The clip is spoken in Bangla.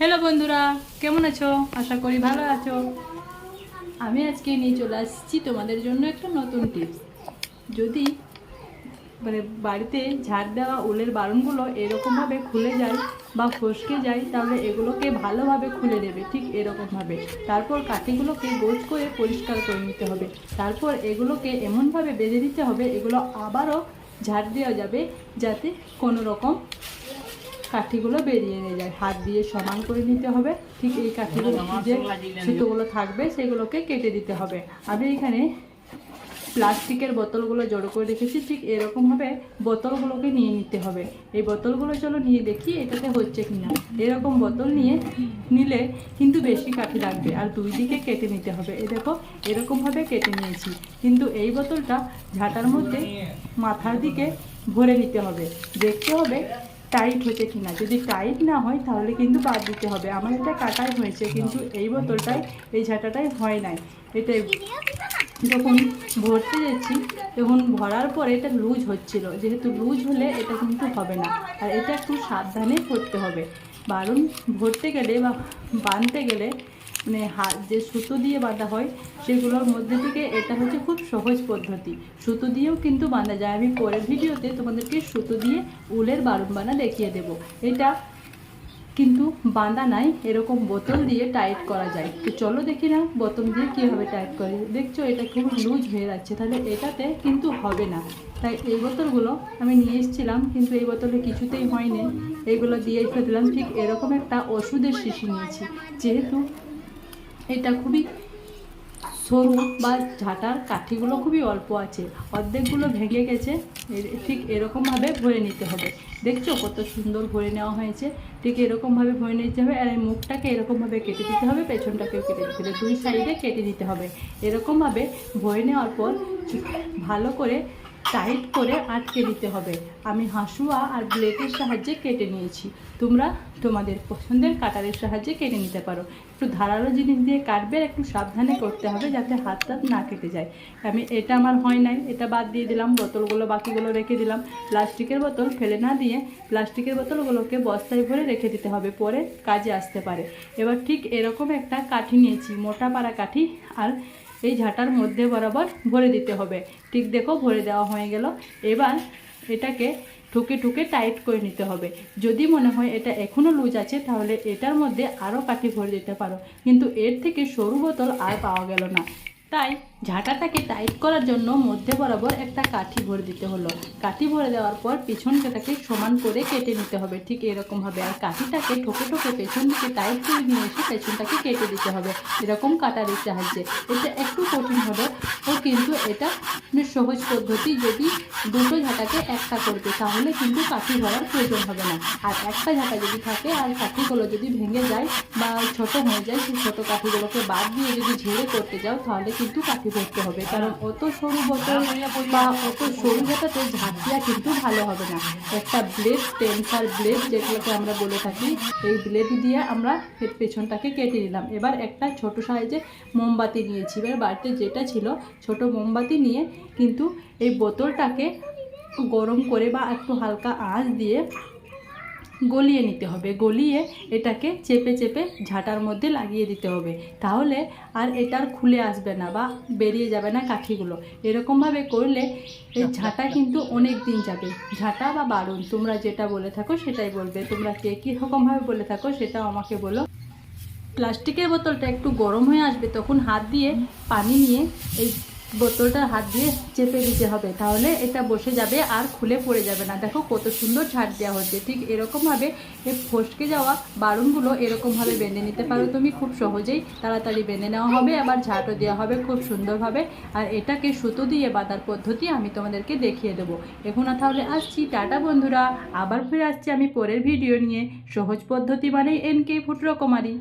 হ্যালো বন্ধুরা, কেমন আছো? আশা করি ভালো আছো। আমি আজকে নিয়ে চলে আসছি তোমাদের জন্য একটা নতুন টিপস যদি মানে বাড়িতে ঝাড় দেওয়া উলের বারণগুলো এরকমভাবে খুলে যায় বা ফসকে যায়, তাহলে এগুলোকে ভালোভাবে খুলে দেবে ঠিক এরকমভাবে। তারপর কাঠিগুলোকে গোছ করে পরিষ্কার করে নিতে হবে। তারপর এগুলোকে এমনভাবে বেঁধে দিতে হবে, এগুলো আবারও ঝাড় দেওয়া যাবে, যাতে কোনো রকম কাঠিগুলো বেরিয়ে নিয়ে যায়। হাত দিয়ে সমান করে নিতে হবে। ঠিক এই কাঠিগুলো যে সুতোগুলো থাকবে সেগুলোকে কেটে দিতে হবে। আমি এখানে প্লাস্টিকের বোতলগুলো জড়ো করে রেখেছি। ঠিক এরকমভাবে বোতলগুলোকে নিয়ে নিতে হবে। এই বোতলগুলো চলো নিয়ে দেখি এটাতে হচ্ছে কিনা এরকম বোতল নিয়ে নিলে কিন্তু বেশি কাঠি লাগবে। আর দুই দিকে কেটে নিতে হবে। এ দেখো এরকমভাবে কেটে নিয়েছি। কিন্তু এই বোতলটা ঝাঁটার মধ্যে মাথার দিকে ভরে নিতে হবে। দেখতে হবে টাইট হয়েছে কিনা। যদি টাইট না হয় তাহলে কিন্তু বাদ দিতে হবে। আমার এটা কাটাই হয়েছে কিন্তু এই বোতলটাই এই ঝাঁটাটাই হয় নাই। এটাই যখন ভরতে যাচ্ছি তখন ভরার পরে এটা লুজ হচ্ছিল। যেহেতু লুজ হলে এটা কিন্তু হবে না। আর এটা একটু সাবধানে করতে হবে। বারণ ভরতে গেলে বা বাঁধতে গেলে মানে হাত, যে সুতো দিয়ে বাঁধা হয়, সেগুলোর মধ্যে থেকে এটা হচ্ছে খুব সহজ পদ্ধতি। সুতো দিয়েও কিন্তু বাঁধা যায়। আমি পরের ভিডিওতে তোমাদেরকে সুতো দিয়ে উলের বারুন বানা দেখিয়ে দেব। এটা কিন্তু বাঁধা নাই, এরকম বোতল দিয়ে টাইট করা যায়। তো চলো দেখি না বোতল দিয়ে কীভাবে টাইট করে। দেখছ, এটা খুব লুজ হয়ে যাচ্ছে। তাহলে এটাতে কিন্তু হবে না। তাই এই বোতলগুলো আমি নিয়ে এসেছিলাম, কিন্তু এই বোতলে কিছুতেই হয়নি। এইগুলো দিয়ে ফেললাম। ঠিক এরকম একটা ওষুধের শিশি নিয়েছি। যেহেতু এটা খুবই সরু বা ঝাঁটার কাঠিগুলো খুবই অল্প আছে। অর্ধেকগুলো ভেঙে গেছে। ঠিক এরকমভাবে ভরে নিতে হবে। দেখছ কত সুন্দর ভরে নেওয়া হয়েছে? ঠিক এরকমভাবে ভরে নিতে হবে আর এই মুখটাকে এরকমভাবে কেটে দিতে হবে, পেছনটাকেও কেটে দিতে হবে। দুই সাইডে কেটে দিতে হবে। এরকমভাবে ভরে নেওয়ার পর ভালো করে টাইট করে আটকে দিতে হবে। আমি হাসুয়া আর ব্লেডের সাহায্যে কেটে নিয়েছি। তোমরা তোমাদের পছন্দের কাটারের সাহায্যে কেটে নিতে পারো। একটু ধারালো জিনিস দিয়ে কাটবে, একটু সাবধানে করতে হবে যাতে হাত টাত না কেটে যায়। আমি, এটা আমার হয় নাই, এটা বাদ দিয়ে দিলাম, বোতলগুলো, বাকিগুলো রেখে দিলাম। প্লাস্টিকের বোতল ফেলে না দিয়ে প্লাস্টিকের বোতলগুলোকে বস্তায় ভরে রেখে দিতে হবে, পরে কাজে আসতে পারে। এবার ঠিক এরকম একটা কাঠি নিয়েছি, মোটা পাড়া কাঠি আর এই ঝাঁটার মধ্যে বরাবর ভরে দিতে হবে। ঠিক দেখো, ভরে দেওয়া হয়ে গেল। এবার এটাকে ঠুকে ঠুকে টাইট করে নিতে হবে। যদি মনে হয় এটা এখনও লুজ আছে, তাহলে এটার মধ্যে আরও কাঠি ভরে দিতে পারো। কিন্তু এর থেকে সরু বোতল আর পাওয়া গেল না। তাই ঝাঁটাটাকে টাইট করার জন্য মধ্যে বরাবর একটা কাঠি ভরে দিতে হলো। কাঠি ভরে দেওয়ার পর পিছনটাকে সমান করে কেটে নিতে হবে। ঠিক এরকমভাবে আর কাঠিটাকে ঠোকে ঠোকে পেছন দিকে টাইট করে নিয়ে এসে পেছনটাকে কেটে দিতে হবে। এরকম কাটারির সাহায্যে। এটা একটু কঠিন হবে। ও কিন্তু এটা সহজ পদ্ধতি। যদি দুটো ঝাঁটাকে একটা করবে, তাহলে কিন্তু কাঠি ভরার প্রয়োজন হবে না। আর একটা ঝাঁটা যদি থাকে, আর কাঠিগুলো যদি ভেঙে যায় বা ছোট হয়ে যায়, সেই ছোটো কাঠিগুলোকে বাদ দিয়ে যদি ঝেড়ে করতে যাও, তাহলে কিন্তু কাঠি ভরতে হবে। কারণ অত সরু বোতল বা অত সরু ঝাঁট দেওয়া কিন্তু ভালো হবে না। একটা ব্লেড টেন্সার ব্লেড যেগুলোকে আমরা বলে থাকি এই ব্লেড দিয়ে আমরা পেছনটাকে কেটে নিলাম। এবার একটা ছোট সাইজে মোমবাতি নিয়েছি। এবার বাড়িতে যেটা ছিল ছোট মোমবাতি নিয়ে কিন্তু এই বোতলটাকে গরম করে বা একটু হালকা আঁচ দিয়ে গলিয়ে নিতে হবে। গলিয়ে এটাকে চেপে চেপে ঝাঁটার মধ্যে লাগিয়ে দিতে হবে। তাহলে আর এটার খুলে আসবে না বা বেরিয়ে যাবে না কাঠিগুলো। এরকমভাবে করলে এই ঝাঁটা কিন্তু অনেক দিন যাবে। ঝাঁটা বা বারুন, তোমরা যেটা বলে থাকো সেটাই বলবে। তোমরা কে কী রকমভাবে বলে থাকো সেটাও আমাকে বলো। প্লাস্টিকের বোতলটা একটু গরম হয়ে আসবে, তখন হাত দিয়ে পানি নিয়ে এই বোতলটা হাত দিয়ে চেপে দিতে হবে, তাহলে এটা বসে যাবে আর খুলে পড়ে যাবে না। দেখো কত সুন্দর ঝাড় দেওয়া হচ্ছে ঠিক এরকমভাবে এই ফসকে যাওয়া বারুনগুলো এরকমভাবে বেঁধে নিতে পারো তুমি, খুব সহজেই তাড়াতাড়ি বেঁধে নেওয়া হবে, আবার ঝাঁটও দেওয়া হবে খুব সুন্দরভাবে। আর এটাকে সুতো দিয়ে বাঁধার পদ্ধতি আমি তোমাদেরকে দেখিয়ে দেবো। এখন তাহলে আসছি। টাটা বন্ধুরা, আবার ফিরে আসছি আমি পরের ভিডিও নিয়ে। সহজ পদ্ধতি মানেই এন কে ফুটরকমারি।